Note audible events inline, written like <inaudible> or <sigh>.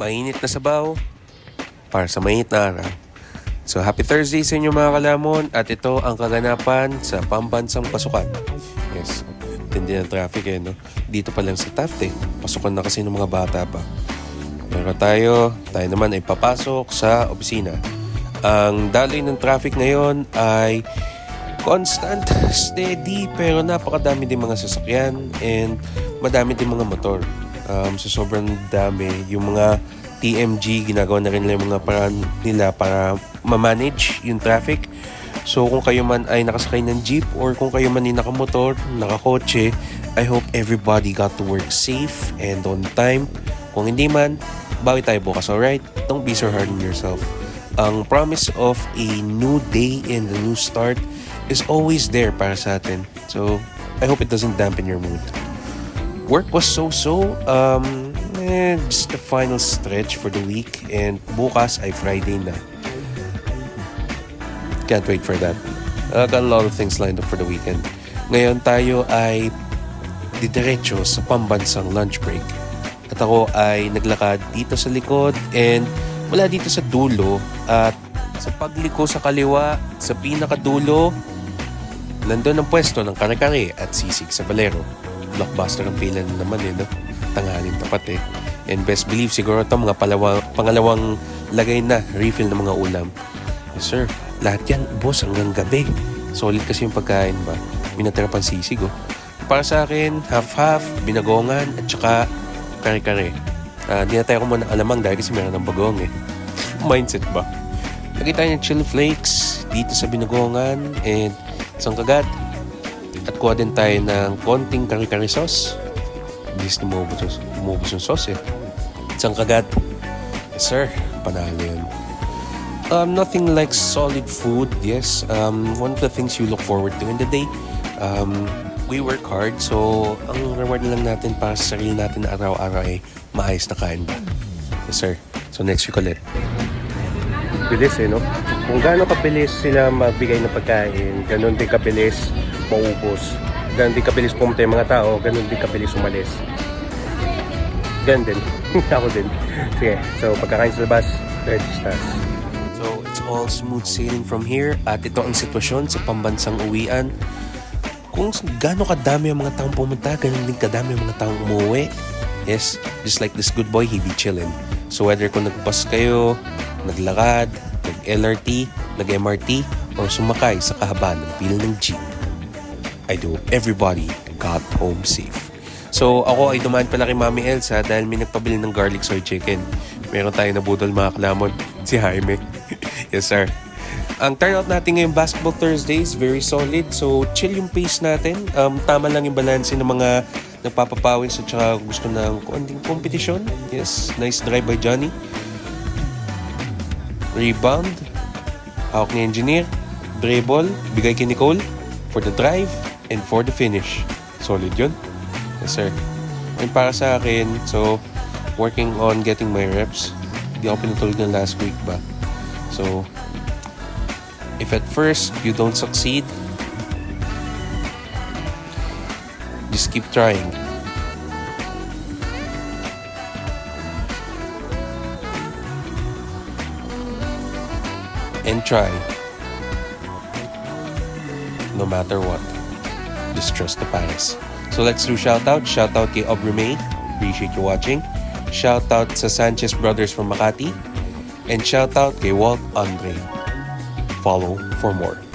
mainit na sabaw para sa mainit na araw. So happy Thursday sa inyo mga kalamon at ito ang kaganapan sa pambansang pasukan. Yes, tindi ng traffic eh no. Dito pa lang sa Tafte, pasukan na kasi ng mga bata pa. Pero tayo, tayo naman ay papasok sa opisina. Ang daloy ng traffic ngayon ay constant, steady, pero napakadami din mga sasakyan and madami din mga motor. Um, so sobrang dami. Yung mga TMG, ginagawa na rin nila yung mga paraan nila para ma-manage yung traffic. So kung kayo man ay nakasakay ng jeep or kung kayo man ay nakamotor, nakakotse, I hope everybody got to work safe and on time. Kung hindi man, bawi tayo bukas, alright? Don't be so hard on yourself. Ang promise of a new day and a new start is always there para sa atin. So, I hope it doesn't dampen your mood. Work was so-so. Um, eh, just the final stretch for the week. And bukas ay Friday na. Can't wait for that. I got a lot of things lined up for the weekend. Ngayon tayo ay didiretso sa pambansang lunch break. At ako ay naglakad dito sa likod and mula dito sa dulo at sa pagliko sa kaliwa, sa pinakadulo, nandun ang pwesto ng kare-kare at sisig sa Valero. Blockbuster ang pila na naman eh, no? Tanghalin tapat eh. And best believe siguro ito mga palawang, pangalawang lagay na refill ng mga ulam. Yes sir, lahat yan boss hanggang gabi. Solid kasi yung pagkain ba. Minatira pang sisig oh. Para sa akin, half-half, binagongan at saka kare-kare. Uh, di na tayo kung muna alamang dahil kasi meron ng bagong eh. <laughs> Mindset ba? Lagay tayo ng chili flakes dito sa binagongan and isang kagat. At kuha din tayo ng konting kare-kare sauce. Bilis na umubos, umubos yung sauce eh. Isang kagat. Sir. Panalo yun. Um, nothing like solid food, yes. Um, one of the things you look forward to in the day. Um, we work hard, so ang reward na lang natin para sa sarili natin na araw-araw ay maayos na kain ba. Yes, sir. So next week ulit. Bilis eh, no? Kung gaano kabilis sila magbigay ng pagkain, ganun din kabilis maubos. Ganun din kabilis pumunta yung mga tao, ganun din kabilis umalis. Ganun din. <laughs> Ako din. Sige, so pagkakain sa labas, registers. So, it's all smooth sailing from here at ito ang sitwasyon sa pambansang uwian. Kung gaano kadami ang mga taong pumunta, ganun din kadami ang mga taong umuwi. Yes, just like this good boy, he be chillin'. So whether kung nag-bus kayo, naglakad, nag-LRT, nag-MRT, or sumakay sa kahabaan ng pila ng jeep, I do everybody got home safe. So ako ay dumaan pala kay Mami Elsa dahil may nagpabili ng garlic soy chicken. Meron tayong nabudol mga klamon, <laughs> si Jaime. <laughs> yes sir. Ang turnout natin ngayong Basketball Thursdays, very solid. So, chill yung pace natin. Um, tama lang yung balance ng mga nagpapapawis at saka gusto ng konting competition. Yes, nice drive by Johnny. Rebound. Hawak ni Engineer. Dribble. Bigay kay Nicole for the drive and for the finish. Solid yun. Yes, sir. And para sa akin, so, working on getting my reps. Hindi ako pinatulog ng last week ba. So, if at first you don't succeed, just keep trying. And try. No matter what. Just trust the Paris. So let's do shout out. Shout out kay Aubrey May. Appreciate you watching. Shout out sa Sanchez Brothers from Makati. And shout out kay Walt Andre. Follow for more.